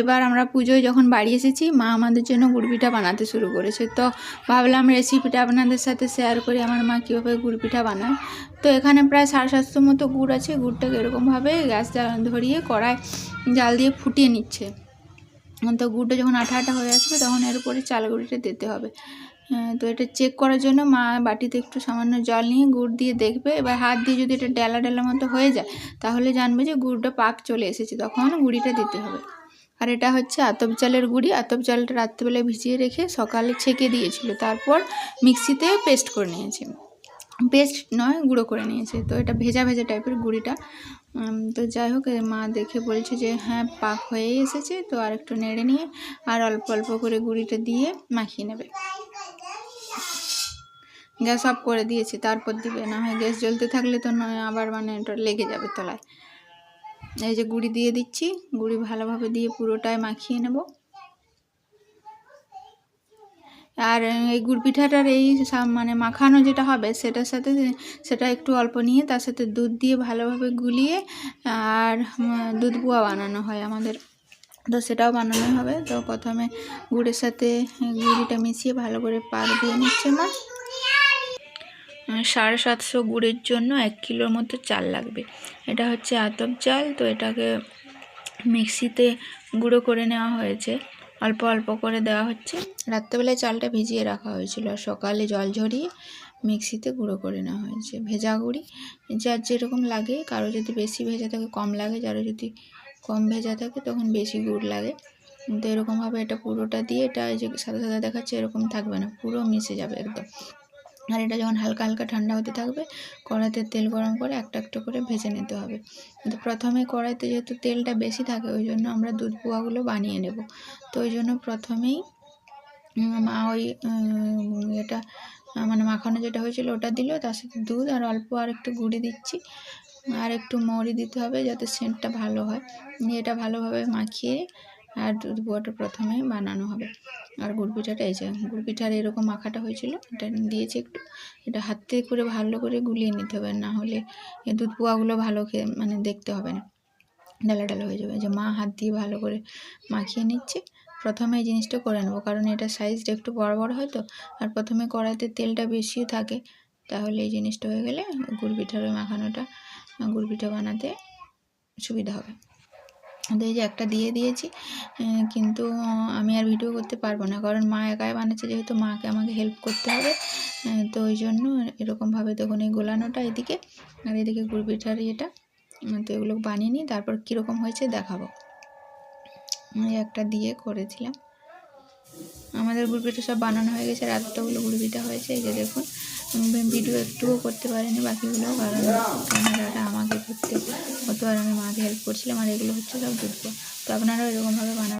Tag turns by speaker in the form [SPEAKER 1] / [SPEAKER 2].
[SPEAKER 1] এবার আমরা পুজোয় যখন বাড়ি এসেছি, মা আমাদের জন্য গুড় পিঠা বানাতে শুরু করেছে। তো ভাবলাম রেসিপিটা আপনাদের সাথে শেয়ার করি, আমার মা কীভাবে গুড় পিঠা বানায়। তো এখানে প্রায় সাড়ে সাতশো মতো গুড় আছে, গুড়টাকে এরকমভাবে গ্যাস ধরিয়ে কড়ায় জাল দিয়ে ফুটিয়ে নিচ্ছে। তো গুড়টা যখন আঠা আঠা হয়ে আসবে, তখন এর উপরে চাল গুঁড়িটা দিতে হবে। তো এটা চেক করার জন্য মা বাটিতে একটু সামান্য জল নিয়ে গুড় দিয়ে দেখবে। এবার হাত দিয়ে যদি এটা ডেলা ডেলা মতো হয়ে যায়, তাহলে জানবে যে গুড়টা পাক চলে এসেছে, তখন গুঁড়িটা দিতে হবে। আর এটা হচ্ছে আতপ চালের গুঁড়ি। আতপ চালটা রাত্রেবেলায় ভিজিয়ে রেখে সকালে ছেঁকে দিয়েছিল। তারপর মিক্সিতে পেস্ট করে নিয়েছি। পেস্ট নয়, গুঁড়ো করে নিয়েছে। তো এটা ভেজা ভেজা টাইপের গুঁড়িটা। তো যাই হোক মা দেখে বলছে যে হ্যাঁ পাক হয়েই এসেছে। তো আর একটু নেড়ে নিয়ে আর অল্প অল্প করে গুঁড়িটা দিয়ে মাখিয়ে নেবে। গ্যাস অফ করে দিয়েছি। তারপর দিবে। না হয় গ্যাস জ্বলতে থাকলে তো নয়, আবার মানে ওটা লেগে যাবে তলায়। এই যে গুঁড়ি দিয়ে দিচ্ছি। গুঁড়ি ভালোভাবে দিয়ে পুরোটাই মাখিয়ে নেব। আর এই গুড় পিঠাটার এই মানে মাখানো যেটা হবে, সেটার সাথে সেটা একটু অল্প নিয়ে তার সাথে দুধ দিয়ে ভালোভাবে গুলিয়ে, আর দুধ বুয়া বানানো হয় আমাদের। তো সেটাও বানানো হবে। তো প্রথমে গুড়ের সাথে গুড়িটা মিশিয়ে ভালো করে পাক দিয়ে নিচ্ছে মা। সাড়ে সাতশো গুড়ের জন্য এক কিলোর মতো চাল লাগবে। এটা হচ্ছে আতপ চাল, তো এটাকে মিক্সিতে গুঁড়ো করে নেওয়া হয়েছে। অল্প অল্প করে দেওয়া হচ্ছে। রাত্রেবেলায় চালটা ভিজিয়ে রাখা হয়েছিল আর সকালে জল ঝরিয়ে মিক্সিতে গুঁড়ো করে নেওয়া হয়েছে। ভেজা গুঁড়ি, যার যেরকম লাগে, কারও যদি বেশি ভেজা থাকে, কম লাগে যারা যদি কম ভেজা থাকে, তখন বেশি গুড় লাগে। তো এরকমভাবে এটা পুরোটা দিয়ে, এটা যে সাদা সাদা দেখাচ্ছে, এরকম থাকবে না, পুরো মিশে যাবে একদম। আর এটা যখন হালকা হালকা ঠান্ডা হতে থাকবে, কড়াইতে তেল গরম করে একটা একটা করে ভেজে নিতে হবে। কিন্তু প্রথমে কড়াইতে যেহেতু তেলটা বেশি থাকে, ওই জন্য আমরা দুধ পোয়াগুলো বানিয়ে নেব। তো ওই জন্য প্রথমেই মা ওই এটা মানে মাখানো যেটা হয়েছিল ওটা দিল, তার সাথে দুধ আর অল্প আর একটু গুঁড়ি দিচ্ছি। আর একটু মৌরি দিতে হবে যাতে সেন্টটা ভালো হয়। এটা ভালোভাবে মাখিয়ে আর দুধ বুয়াটা প্রথমে বানানো হবে। আর গুড় পিঠাটা এই যে, গুড় পিঠার এরকম মাখাটা হয়েছিল, এটা দিয়েছি একটু। এটা হাতে করে ভালো করে গুলিয়ে নিতে হবে, না হলে দুধ পোয়াগুলো ভালো খেয়ে মানে দেখতে হবে না। ডালা ডালা হয়ে যাবে। যে মা হাত দিয়ে ভালো করে মাখিয়ে নিচ্ছে। প্রথমে এই জিনিসটা করে নেব, কারণ এটা সাইজটা একটু বড় বড় হয় তো। আর প্রথমে কড়াইতে তেলটা বেশিও থাকে, তাহলে এই জিনিসটা হয়ে গেলে গুড় পিঠার মাখানোটা, গুড় পিঠা বানাতে সুবিধা হবে। তো এই যে একটা দিয়ে দিয়েছি কিন্তু আমি আর ভিডিও করতে পারব না। কারণ মা একাই বানাচ্ছে, যেহেতু মাকে আমাকে হেল্প করতে হবে তো ওই জন্য এরকমভাবে দেখুন এই গোলানোটা এদিকে, আর এদিকে গুড় পিঠার ইয়েটা তো এগুলো বানিয়ে নিই, তারপর কীরকম হয়েছে দেখাবো। একটা দিয়ে করেছিলাম। আমাদের গুড় সব বানানো হয়ে গেছে, আর গুড় পিঠা হয়েছে, এই যে দেখুন। ভিডিও একটুও করতে পারিনি, বাকিগুলো কারণ ক্যামেরাটা আমাকে করতে হতো আর আমি মাকে হেল্প করছিলাম, আর এগুলো হচ্ছে সব দুধ তো আপনারাও এরকমভাবে বানাবেন।